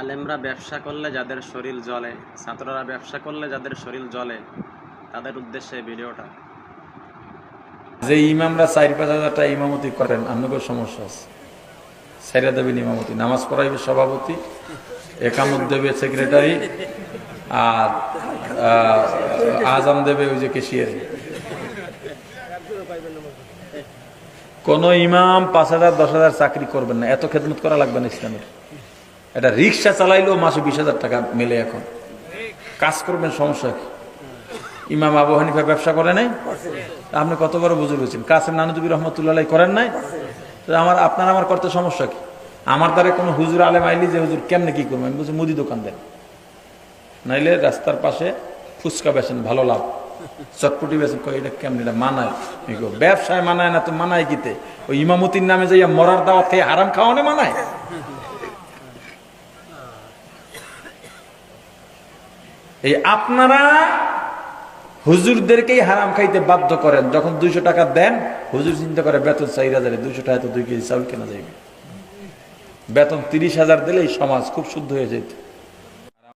আলেমরা ব্যবসা করলে যাদের শরীর জ্বলে, ছাত্ররা ব্যবসা করলে যাদের শরীর জ্বলে, তাদের উদ্দেশ্যে ভিডিওটা। যে ইমামরা চার পাঁচ হাজারটা ইমামতি করেন আপনাদের সমস্যা আছে। সাইরা দেবেন ইমামতি। নামাজ পড়াইবে সভাপতি, একামত দেবে সেক্রেটারি, আর আজাম দেবে ওই যে কেশিয়ারি কোন ইমাম পাঁচ হাজার, দশ হাজার চাকরি করবেন না। এত খেদমত করা লাগবে না ইসলামের। এটা রিক্সা চালাইলেও মাসে বিশ হাজার টাকা মেলে এখন। কাজ করবেন, সমস্যা কি? ইমাম আবু হানিফা ব্যবসা করে নাই? আপনি কত বড় বুঝে রয়েছেন কাসেম নানুজুবি রহমতুল্লাহ করেন নাই? আমার, আপনার আমার করতে সমস্যা কি? আমার দ্বারা কোনো হুজুর আলেম আইলি যে হুজুর কেমনে কি করবেন? আমি বলছি, মুদি দোকান দেন। নাইলে রাস্তার পাশে ফুচকা বেছেন ভালো লাভ। চটপটি বেছেন কই এটা কেমন? এটা মানায়? ব্যবসায় মানায় না, তো মানায় কিতে? ওই ইমামতির নামে যাইয়া মরার দাওয়াত খেয়ে হারাম খাওয়ানে মানায়? এই আপনারা হুজুরদেরকেই হারাম খাইতে বাধ্য করেন। যখন দুইশো টাকা দেন, হুজুর চিন্তা করে, বেতন চাহিদা হাজারে, দুইশো টাকা তো দুই কেজি চাউল কেনা যাবে? বেতন তিরিশ হাজার দিলেই সমাজ খুব শুদ্ধ হয়ে যেত।